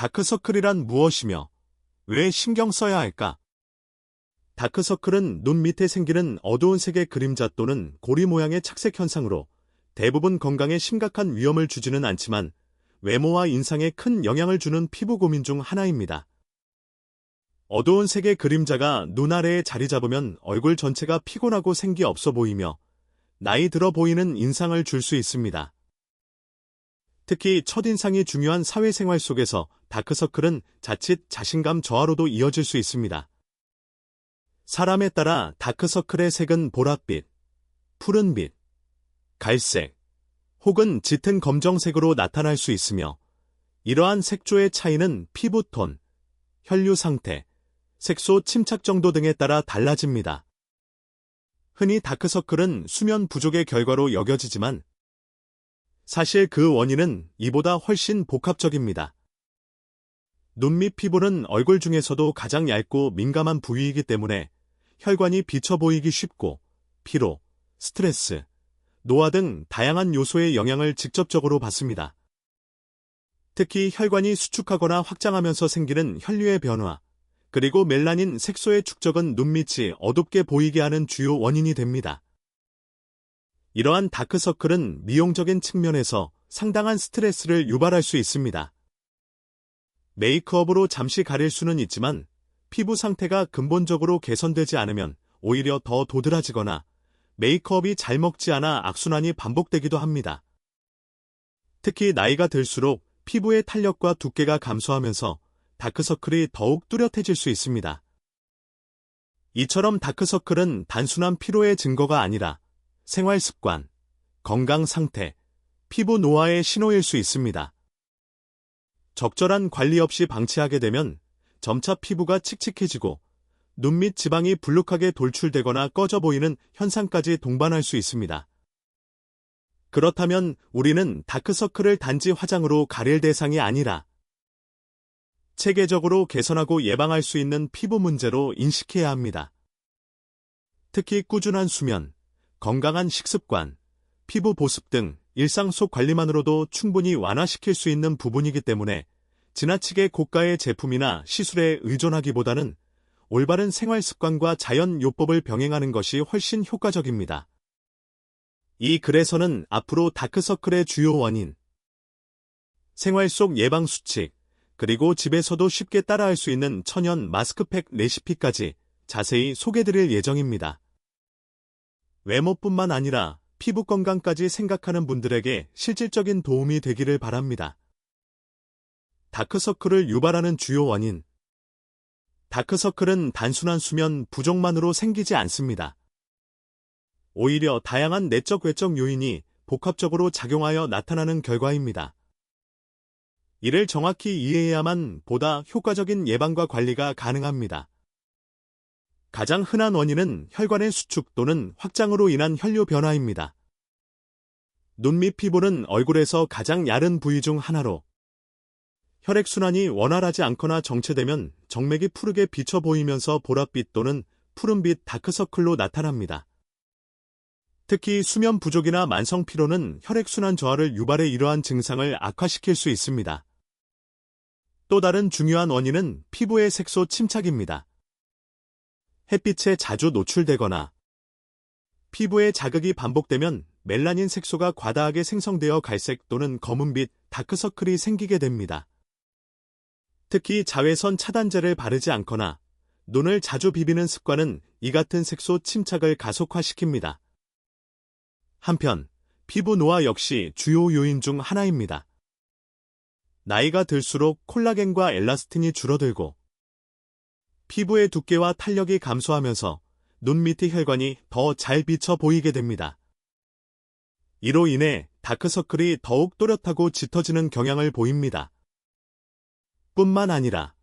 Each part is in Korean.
다크서클이란 무엇이며 왜 신경 써야 할까? 다크서클은 눈 밑에 생기는 어두운 색의 그림자 또는 고리 모양의 착색 현상으로 대부분 건강에 심각한 위험을 주지는 않지만 외모와 인상에 큰 영향을 주는 피부 고민 중 하나입니다. 어두운 색의 그림자가 눈 아래에 자리 잡으면 얼굴 전체가 피곤하고 생기 없어 보이며 나이 들어 보이는 인상을 줄 수 있습니다. 특히 첫인상이 중요한 사회생활 속에서 다크서클은 자칫 자신감 저하로도 이어질 수 있습니다. 사람에 따라 다크서클의 색은 보랏빛, 푸른빛, 갈색, 혹은 짙은 검정색으로 나타날 수 있으며 이러한 색조의 차이는 피부톤, 혈류 상태, 색소 침착 정도 등에 따라 달라집니다. 흔히 다크서클은 수면 부족의 결과로 여겨지지만 사실 그 원인은 이보다 훨씬 복합적입니다. 눈 밑 피부는 얼굴 중에서도 가장 얇고 민감한 부위이기 때문에 혈관이 비쳐 보이기 쉽고 피로, 스트레스, 노화 등 다양한 요소의 영향을 직접적으로 받습니다. 특히 혈관이 수축하거나 확장하면서 생기는 혈류의 변화, 그리고 멜라닌 색소의 축적은 눈밑이 어둡게 보이게 하는 주요 원인이 됩니다. 이러한 다크서클은 미용적인 측면에서 상당한 스트레스를 유발할 수 있습니다. 메이크업으로 잠시 가릴 수는 있지만 피부 상태가 근본적으로 개선되지 않으면 오히려 더 도드라지거나 메이크업이 잘 먹지 않아 악순환이 반복되기도 합니다. 특히 나이가 들수록 피부의 탄력과 두께가 감소하면서 다크서클이 더욱 뚜렷해질 수 있습니다. 이처럼 다크서클은 단순한 피로의 증거가 아니라 생활 습관, 건강 상태, 피부 노화의 신호일 수 있습니다. 적절한 관리 없이 방치하게 되면 점차 피부가 칙칙해지고 눈 밑 지방이 불룩하게 돌출되거나 꺼져 보이는 현상까지 동반할 수 있습니다. 그렇다면 우리는 다크서클을 단지 화장으로 가릴 대상이 아니라 체계적으로 개선하고 예방할 수 있는 피부 문제로 인식해야 합니다. 특히 꾸준한 수면, 건강한 식습관, 피부 보습 등 일상 속 관리만으로도 충분히 완화시킬 수 있는 부분이기 때문에 지나치게 고가의 제품이나 시술에 의존하기보다는 올바른 생활 습관과 자연 요법을 병행하는 것이 훨씬 효과적입니다. 이 글에서는 앞으로 다크서클의 주요 원인, 생활 속 예방 수칙, 그리고 집에서도 쉽게 따라할 수 있는 천연 마스크팩 레시피까지 자세히 소개드릴 예정입니다. 외모뿐만 아니라 피부 건강까지 생각하는 분들에게 실질적인 도움이 되기를 바랍니다. 다크서클을 유발하는 주요 원인 다크서클은 단순한 수면 부족만으로 생기지 않습니다. 오히려 다양한 내적 외적 요인이 복합적으로 작용하여 나타나는 결과입니다. 이를 정확히 이해해야만 보다 효과적인 예방과 관리가 가능합니다. 가장 흔한 원인은 혈관의 수축 또는 확장으로 인한 혈류 변화입니다. 눈 밑 피부는 얼굴에서 가장 얇은 부위 중 하나로 혈액순환이 원활하지 않거나 정체되면 정맥이 푸르게 비쳐 보이면서 보랏빛 또는 푸른빛 다크서클로 나타납니다. 특히 수면 부족이나 만성 피로는 혈액순환 저하를 유발해 이러한 증상을 악화시킬 수 있습니다. 또 다른 중요한 원인은 피부의 색소 침착입니다. 햇빛에 자주 노출되거나 피부에 자극이 반복되면 멜라닌 색소가 과다하게 생성되어 갈색 또는 검은빛 다크서클이 생기게 됩니다. 특히 자외선 차단제를 바르지 않거나 눈을 자주 비비는 습관은 이 같은 색소 침착을 가속화시킵니다. 한편 피부 노화 역시 주요 요인 중 하나입니다. 나이가 들수록 콜라겐과 엘라스틴이 줄어들고 피부의 두께와 탄력이 감소하면서 눈 밑의 혈관이 더 잘 비쳐 보이게 됩니다. 이로 인해 다크서클이 더욱 또렷하고 짙어지는 경향을 보입니다. 뿐만 아니라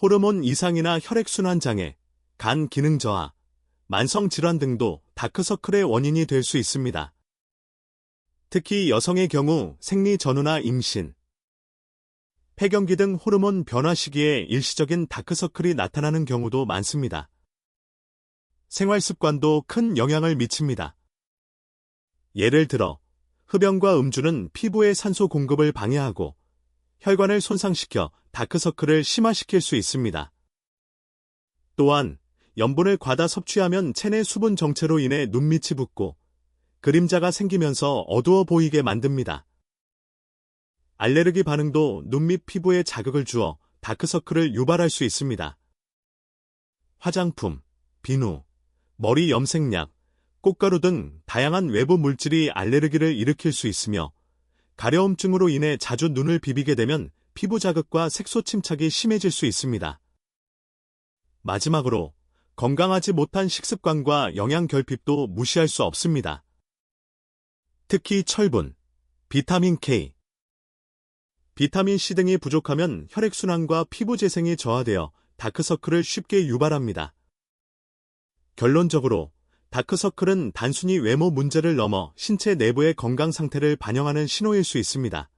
호르몬 이상이나 혈액순환 장애, 간 기능 저하, 만성 질환 등도 다크서클의 원인이 될 수 있습니다. 특히 여성의 경우 생리 전후나 임신, 폐경기 등 호르몬 변화 시기에 일시적인 다크서클이 나타나는 경우도 많습니다. 생활 습관도 큰 영향을 미칩니다. 예를 들어 흡연과 음주는 피부의 산소 공급을 방해하고 혈관을 손상시켜 다크서클을 심화시킬 수 있습니다. 또한 염분을 과다 섭취하면 체내 수분 정체로 인해 눈밑이 붓고 그림자가 생기면서 어두워 보이게 만듭니다. 알레르기 반응도 눈밑 피부에 자극을 주어 다크서클을 유발할 수 있습니다. 화장품, 비누, 머리 염색약, 꽃가루 등 다양한 외부 물질이 알레르기를 일으킬 수 있으며 가려움증으로 인해 자주 눈을 비비게 되면 피부 자극과 색소 침착이 심해질 수 있습니다. 마지막으로 건강하지 못한 식습관과 영양 결핍도 무시할 수 없습니다. 특히 철분, 비타민 K, 비타민 C 등이 부족하면 혈액순환과 피부 재생이 저하되어 다크서클을 쉽게 유발합니다. 결론적으로 다크서클은 단순히 외모 문제를 넘어 신체 내부의 건강 상태를 반영하는 신호일 수 있습니다.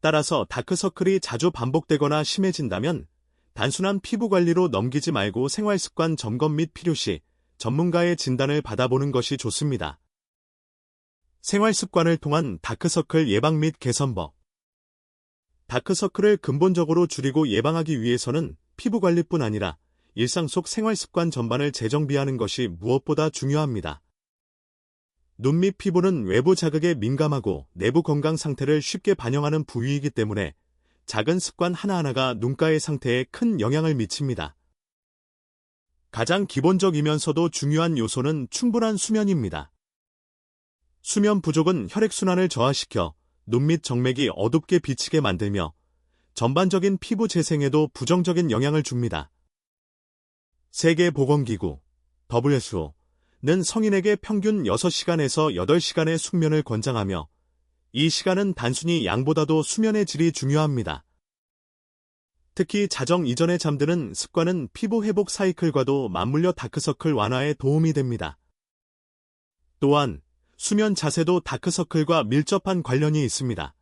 따라서 다크서클이 자주 반복되거나 심해진다면 단순한 피부 관리로 넘기지 말고 생활습관 점검 및 필요시 전문가의 진단을 받아보는 것이 좋습니다. 생활습관을 통한 다크서클 예방 및 개선법 다크서클을 근본적으로 줄이고 예방하기 위해서는 피부 관리뿐 아니라 일상 속 생활 습관 전반을 재정비하는 것이 무엇보다 중요합니다. 눈밑 피부는 외부 자극에 민감하고 내부 건강 상태를 쉽게 반영하는 부위이기 때문에 작은 습관 하나하나가 눈가의 상태에 큰 영향을 미칩니다. 가장 기본적이면서도 중요한 요소는 충분한 수면입니다. 수면 부족은 혈액순환을 저하시켜 눈 밑 정맥이 어둡게 비치게 만들며 전반적인 피부 재생에도 부정적인 영향을 줍니다. 세계보건기구 WHO는 성인에게 평균 6시간에서 8시간의 숙면을 권장하며 이 시간은 단순히 양보다도 수면의 질이 중요합니다. 특히 자정 이전에 잠드는 습관은 피부 회복 사이클과도 맞물려 다크서클 완화에 도움이 됩니다. 또한 수면 자세도 다크서클과 밀접한 관련이 있습니다.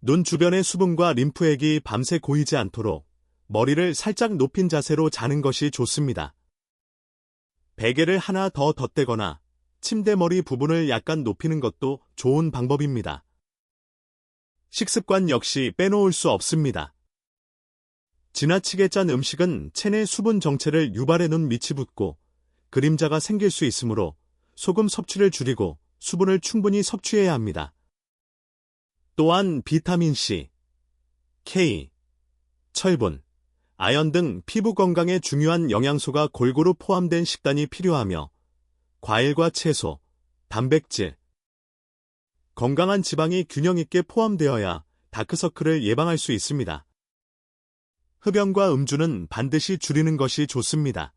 눈 주변의 수분과 림프액이 밤새 고이지 않도록 머리를 살짝 높인 자세로 자는 것이 좋습니다. 베개를 하나 더 덧대거나 침대 머리 부분을 약간 높이는 것도 좋은 방법입니다. 식습관 역시 빼놓을 수 없습니다. 지나치게 짠 음식은 체내 수분 정체를 유발해 눈 밑이 붓고 그림자가 생길 수 있으므로 소금 섭취를 줄이고 수분을 충분히 섭취해야 합니다. 또한 비타민C, K, 철분, 아연 등 피부 건강에 중요한 영양소가 골고루 포함된 식단이 필요하며 과일과 채소, 단백질, 건강한 지방이 균형 있게 포함되어야 다크서클을 예방할 수 있습니다. 흡연과 음주는 반드시 줄이는 것이 좋습니다.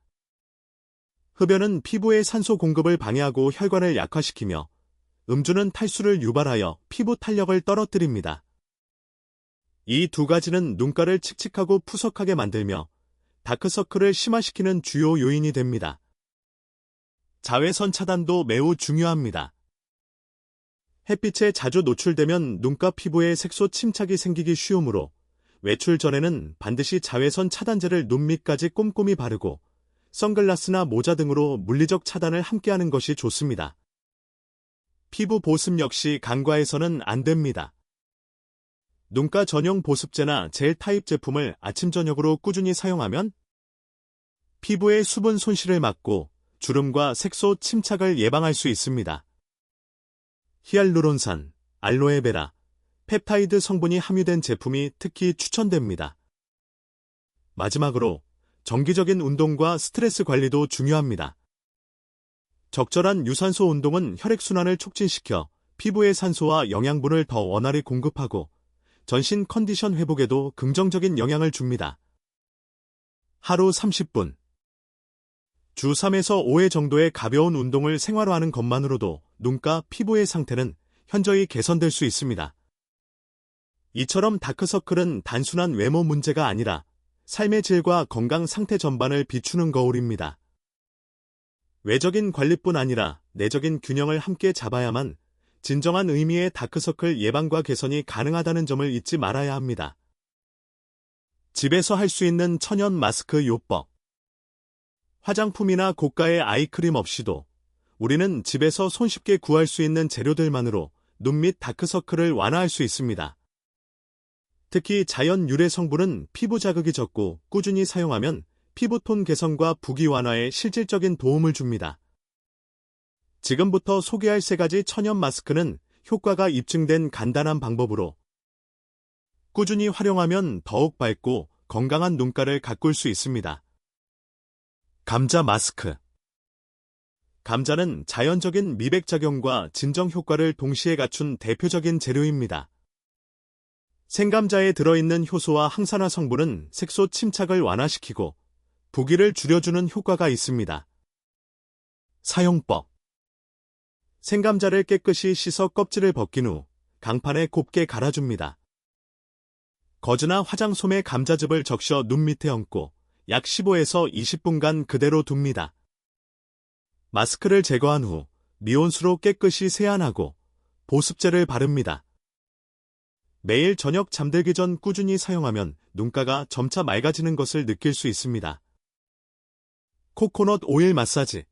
흡연은 피부의 산소 공급을 방해하고 혈관을 약화시키며 음주는 탈수를 유발하여 피부 탄력을 떨어뜨립니다. 이 두 가지는 눈가를 칙칙하고 푸석하게 만들며 다크서클을 심화시키는 주요 요인이 됩니다. 자외선 차단도 매우 중요합니다. 햇빛에 자주 노출되면 눈가 피부에 색소 침착이 생기기 쉬우므로 외출 전에는 반드시 자외선 차단제를 눈 밑까지 꼼꼼히 바르고 선글라스나 모자 등으로 물리적 차단을 함께하는 것이 좋습니다. 피부 보습 역시 간과해서는 안 됩니다. 눈가 전용 보습제나 젤 타입 제품을 아침 저녁으로 꾸준히 사용하면 피부의 수분 손실을 막고 주름과 색소 침착을 예방할 수 있습니다. 히알루론산, 알로에베라, 펩타이드 성분이 함유된 제품이 특히 추천됩니다. 마지막으로 정기적인 운동과 스트레스 관리도 중요합니다. 적절한 유산소 운동은 혈액순환을 촉진시켜 피부의 산소와 영양분을 더 원활히 공급하고 전신 컨디션 회복에도 긍정적인 영향을 줍니다. 하루 30분 주 3에서 5회 정도의 가벼운 운동을 생활화하는 것만으로도 눈가 피부의 상태는 현저히 개선될 수 있습니다. 이처럼 다크서클은 단순한 외모 문제가 아니라 삶의 질과 건강 상태 전반을 비추는 거울입니다. 외적인 관리뿐 아니라 내적인 균형을 함께 잡아야만 진정한 의미의 다크서클 예방과 개선이 가능하다는 점을 잊지 말아야 합니다. 집에서 할 수 있는 천연 마스크 요법. 화장품이나 고가의 아이크림 없이도 우리는 집에서 손쉽게 구할 수 있는 재료들만으로 눈밑 다크서클을 완화할 수 있습니다. 특히 자연 유래 성분은 피부 자극이 적고 꾸준히 사용하면 피부톤 개선과 부기 완화에 실질적인 도움을 줍니다. 지금부터 소개할 세 가지 천연 마스크는 효과가 입증된 간단한 방법으로 꾸준히 활용하면 더욱 밝고 건강한 눈가를 가꿀 수 있습니다. 감자 마스크 감자는 자연적인 미백작용과 진정 효과를 동시에 갖춘 대표적인 재료입니다. 생감자에 들어있는 효소와 항산화 성분은 색소 침착을 완화시키고 부기를 줄여주는 효과가 있습니다. 사용법 생감자를 깨끗이 씻어 껍질을 벗긴 후 강판에 곱게 갈아줍니다. 거즈나 화장솜에 감자즙을 적셔 눈 밑에 얹고 약 15에서 20분간 그대로 둡니다. 마스크를 제거한 후 미온수로 깨끗이 세안하고 보습제를 바릅니다. 매일 저녁 잠들기 전 꾸준히 사용하면 눈가가 점차 맑아지는 것을 느낄 수 있습니다. 코코넛 오일 마사지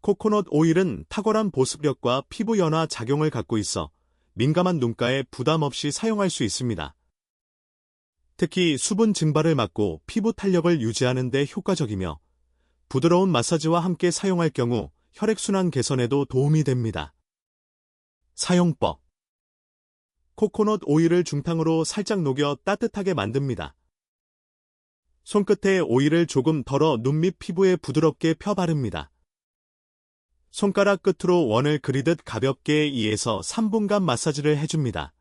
코코넛 오일은 탁월한 보습력과 피부 연화 작용을 갖고 있어 민감한 눈가에 부담 없이 사용할 수 있습니다. 특히 수분 증발을 막고 피부 탄력을 유지하는 데 효과적이며 부드러운 마사지와 함께 사용할 경우 혈액순환 개선에도 도움이 됩니다. 사용법 코코넛 오일을 중탕으로 살짝 녹여 따뜻하게 만듭니다. 손끝에 오일을 조금 덜어 눈 밑 피부에 부드럽게 펴 바릅니다. 손가락 끝으로 원을 그리듯 가볍게 2에서 3분간 마사지를 해줍니다.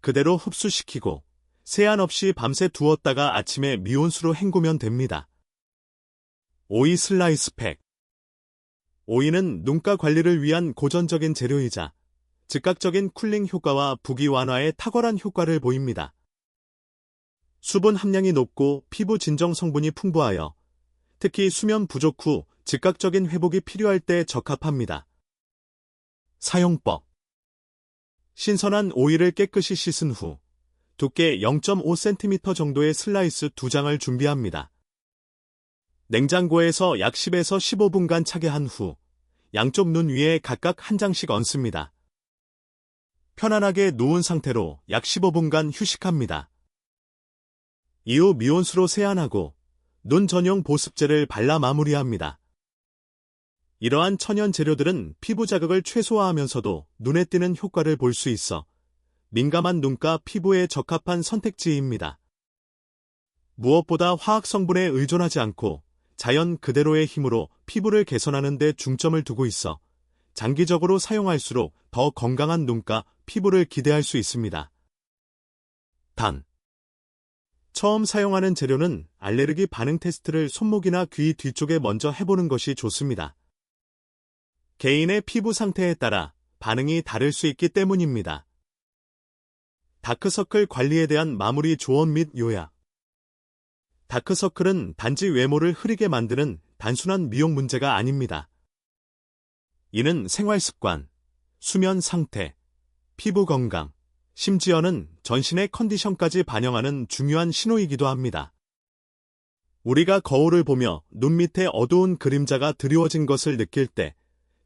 그대로 흡수시키고 세안 없이 밤새 두었다가 아침에 미온수로 헹구면 됩니다. 오이 슬라이스 팩 오이는 눈가 관리를 위한 고전적인 재료이자 즉각적인 쿨링 효과와 부기 완화에 탁월한 효과를 보입니다. 수분 함량이 높고 피부 진정 성분이 풍부하여 특히 수면 부족 후 즉각적인 회복이 필요할 때 적합합니다. 사용법 신선한 오이를 깨끗이 씻은 후 두께 0.5cm 정도의 슬라이스 2장을 준비합니다. 냉장고에서 약 10에서 15분간 차게 한 후 양쪽 눈 위에 각각 한 장씩 얹습니다. 편안하게 누운 상태로 약 15분간 휴식합니다. 이후 미온수로 세안하고 눈 전용 보습제를 발라 마무리합니다. 이러한 천연 재료들은 피부 자극을 최소화하면서도 눈에 띄는 효과를 볼 수 있어 민감한 눈가 피부에 적합한 선택지입니다. 무엇보다 화학 성분에 의존하지 않고 자연 그대로의 힘으로 피부를 개선하는 데 중점을 두고 있어 장기적으로 사용할수록 더 건강한 눈가 피부를 기대할 수 있습니다. 단. 처음 사용하는 재료는 알레르기 반응 테스트를 손목이나 귀 뒤쪽에 먼저 해보는 것이 좋습니다. 개인의 피부 상태에 따라 반응이 다를 수 있기 때문입니다. 다크서클 관리에 대한 마무리 조언 및 요약. 다크서클은 단지 외모를 흐리게 만드는 단순한 미용 문제가 아닙니다. 이는 생활 습관, 수면 상태, 피부 건강, 심지어는 전신의 컨디션까지 반영하는 중요한 신호이기도 합니다. 우리가 거울을 보며 눈 밑에 어두운 그림자가 드리워진 것을 느낄 때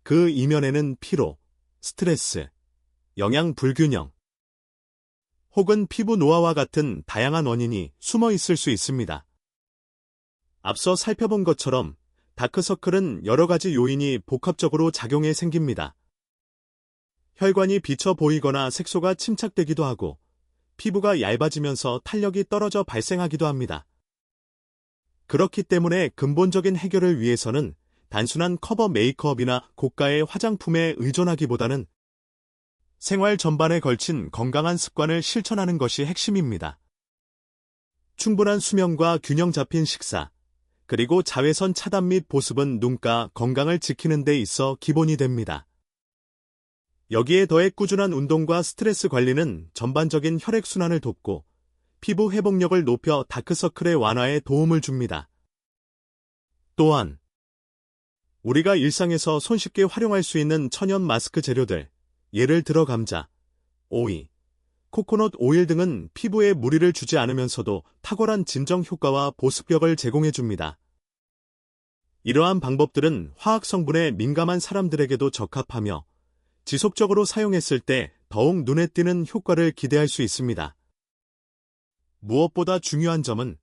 그 이면에는 피로, 스트레스, 영양 불균형, 혹은 피부 노화와 같은 다양한 원인이 숨어 있을 수 있습니다. 앞서 살펴본 것처럼 다크서클은 여러 가지 요인이 복합적으로 작용해 생깁니다. 혈관이 비쳐 보이거나 색소가 침착되기도 하고 피부가 얇아지면서 탄력이 떨어져 발생하기도 합니다. 그렇기 때문에 근본적인 해결을 위해서는 단순한 커버 메이크업이나 고가의 화장품에 의존하기보다는 생활 전반에 걸친 건강한 습관을 실천하는 것이 핵심입니다. 충분한 수면과 균형 잡힌 식사, 그리고 자외선 차단 및 보습은 눈가 건강을 지키는 데 있어 기본이 됩니다. 여기에 더해 꾸준한 운동과 스트레스 관리는 전반적인 혈액순환을 돕고 피부 회복력을 높여 다크서클의 완화에 도움을 줍니다. 또한 우리가 일상에서 손쉽게 활용할 수 있는 천연 마스크 재료들, 예를 들어 감자, 오이, 코코넛 오일 등은 피부에 무리를 주지 않으면서도 탁월한 진정 효과와 보습력을 제공해 줍니다. 이러한 방법들은 화학 성분에 민감한 사람들에게도 적합하며 지속적으로 사용했을 때 더욱 눈에 띄는 효과를 기대할 수 있습니다. 무엇보다 중요한 점은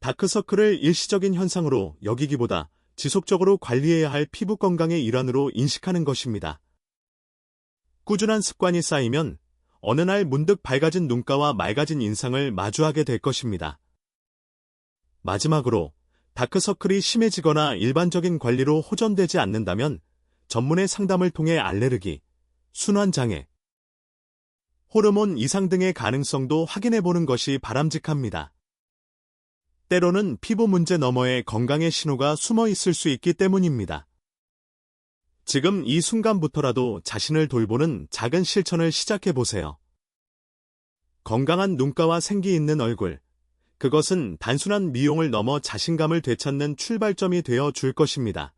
다크서클을 일시적인 현상으로 여기기보다 지속적으로 관리해야 할 피부 건강의 일환으로 인식하는 것입니다. 꾸준한 습관이 쌓이면 어느 날 문득 밝아진 눈가와 맑아진 인상을 마주하게 될 것입니다. 마지막으로 다크서클이 심해지거나 일반적인 관리로 호전되지 않는다면 전문의 상담을 통해 알레르기, 순환장애, 호르몬 이상 등의 가능성도 확인해 보는 것이 바람직합니다. 때로는 피부 문제 너머에 건강의 신호가 숨어 있을 수 있기 때문입니다. 지금 이 순간부터라도 자신을 돌보는 작은 실천을 시작해 보세요. 건강한 눈가와 생기 있는 얼굴. 그것은 단순한 미용을 넘어 자신감을 되찾는 출발점이 되어 줄 것입니다.